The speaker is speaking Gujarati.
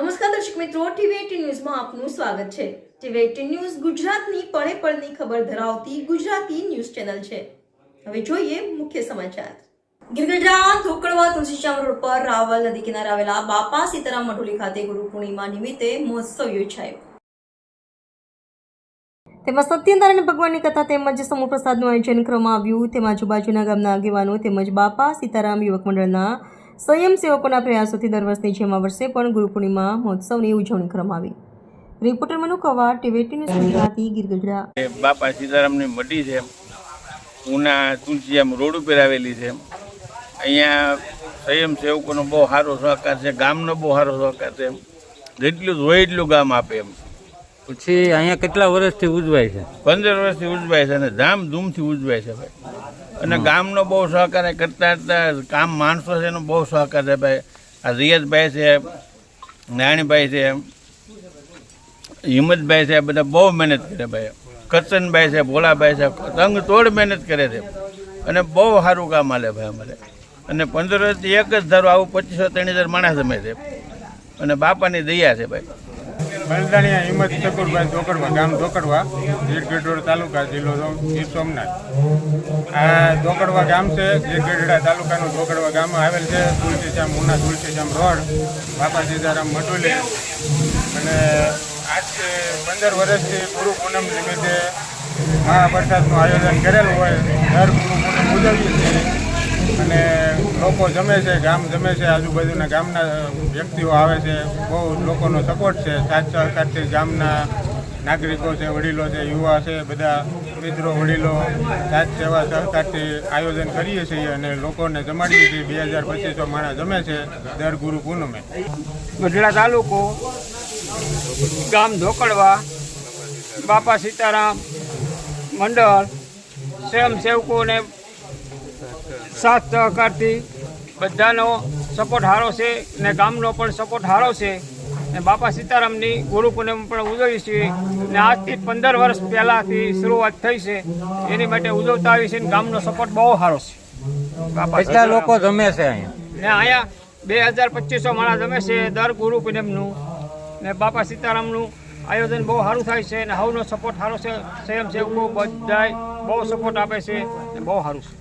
નમસ્કાર દર્શક મિત્રો ટીવી ન્યૂઝમાં આપનું સ્વાગત છે. ટીવી ન્યૂઝ ગુજરાતની પળે પળની ખબર ધરાવતી ગુજરાતી ન્યૂઝ ચેનલ છે. હવે જોઈએ મુખ્ય સમાચાર. પર રાવલ નદી કિનારે આવેલા બાપા સીતારામ મઢોલી ખાતે ગુરુ પૂર્ણિમા નિમિત્તે મહોત્સવ યોજાયો. તેમાં સત્યનારાયણ ભગવાનની કથા તેમજ સમૂહ પ્રસાદનું આયોજન કરવામાં આવ્યું. તેમાં આજુબાજુના ગામના આગેવાનો તેમજ બાપા સીતારામ યુવક મંડળના સ્વયંસેવકોના પ્રયાસોથી દર વર્ષની જેમ આ વર્ષે પણ ગુરુ પૂર્ણિમા મહોત્સવની ઉજવણી કરવામાં આવી. રિપોર્ટર મનુ કવાડ ટીવેટી ન્યૂઝ ગુજરાતી ગીરગઢડા એ બાપા સીતારામની મઢી છે. ઉના તુલસીયામ રોડ ઉપર આવેલી છે. અહીંયા સંયમ સેવકોનો બહુ સારો સહકાર છે ગામનો બહુ સારો સહકાર છે જેટલું જ હોય એટલું ગામ આપે એમ. પછી અહીંયા કેટલા વર્ષથી ઉજવાય છે? પંદર વર્ષથી ઉજવાય છે અને ધામધૂમથી ઉજવાય છે ભાઈ. અને ગામનો બહુ સહકાર કરતા કરતા કામ માણસો છે એનો બહુ સહકાર છે ભાઈ. આ રિયતભાઈ છે નાણીભાઈ છે હિંમતભાઈ છે બધા બહુ મહેનત કરે ભાઈ. કરચનભાઈ છે ભોલાભાઈ છે તંગ તોડ મહેનત કરે છે. અને બહુ સારું કામ હાલે ભાઈ અમારે. અને પંદર એક જ ધારો આવું પચીસો ત્રણ હજાર માણસ અમે છે. અને બાપાની દયા છે ભાઈ. બલદાણિયા હિંમત ચકુરભાઈ ધોકડવા, ગામ ધોકડવા ગીરગઢોળ તાલુકા, જિલ્લો ગીર સોમનાથ. આ ધોકડવા ગામ છે ગીરગઢડા તાલુકાનું ધોકડવા ગામ આવેલ છે, તુલસીશ્યામ ઉના તુલસીશ્યામ રોડ, બાપા સીતારામ મટુલી અને આજથી પંદર વર્ષથી ગુરુ પૂનમ નિમિત્તે મહાપ્રસાદનું આયોજન કરેલું હોય દર ગુરુ પૂનમ ઉજવીએ છીએ. અને લોકો જમે છે, ગામ જમે છે, આજુબાજુના ગામના વ્યક્તિઓ આવે છે, બહુ લોકોનો સપોર્ટ છે. સાત સહકારથી ગામના નાગરિકો છે, વડીલો છે, યુવા છે, બધા મિત્રો, વડીલો સાત સેવા સહકારથી આયોજન કરીએ છીએ અને લોકોને જમાડીએ છીએ. બે હજાર પચીસો માણસ જમે છે દર ગુરુ પૂનમે. ગઢડા તાલુકો, ગામ ધોકડવા બાપા સીતારામ મંડળ સ્વયંસેવકોને સાત સહકારથી બધાનો સપોર્ટ સારો છે ને ગામનો પણ સપોર્ટ સારો છે. ને બાપા સીતારામની ગુરુ પૂનમ પણ ઉજવીએ છીએ ને આજથી પંદર વર્ષ પહેલાંથી શરૂઆત થઈ છે. એની માટે ઉજવતા આવી છે ને ગામનો સપોર્ટ બહુ સારો છે. બાપા લોકો જમે છે અહીંયા? ને અહીંયા બે હજાર પચીસો માણસ જમે છે દર ગુરુ પૂનમનું. ને બાપા સીતારામનું આયોજન બહુ સારું થાય છે ને હવનો સપોર્ટ સારો છે સ્વયંસેવકો બધાય બહુ સપોર્ટ આપે છે ને બહુ સારું છે.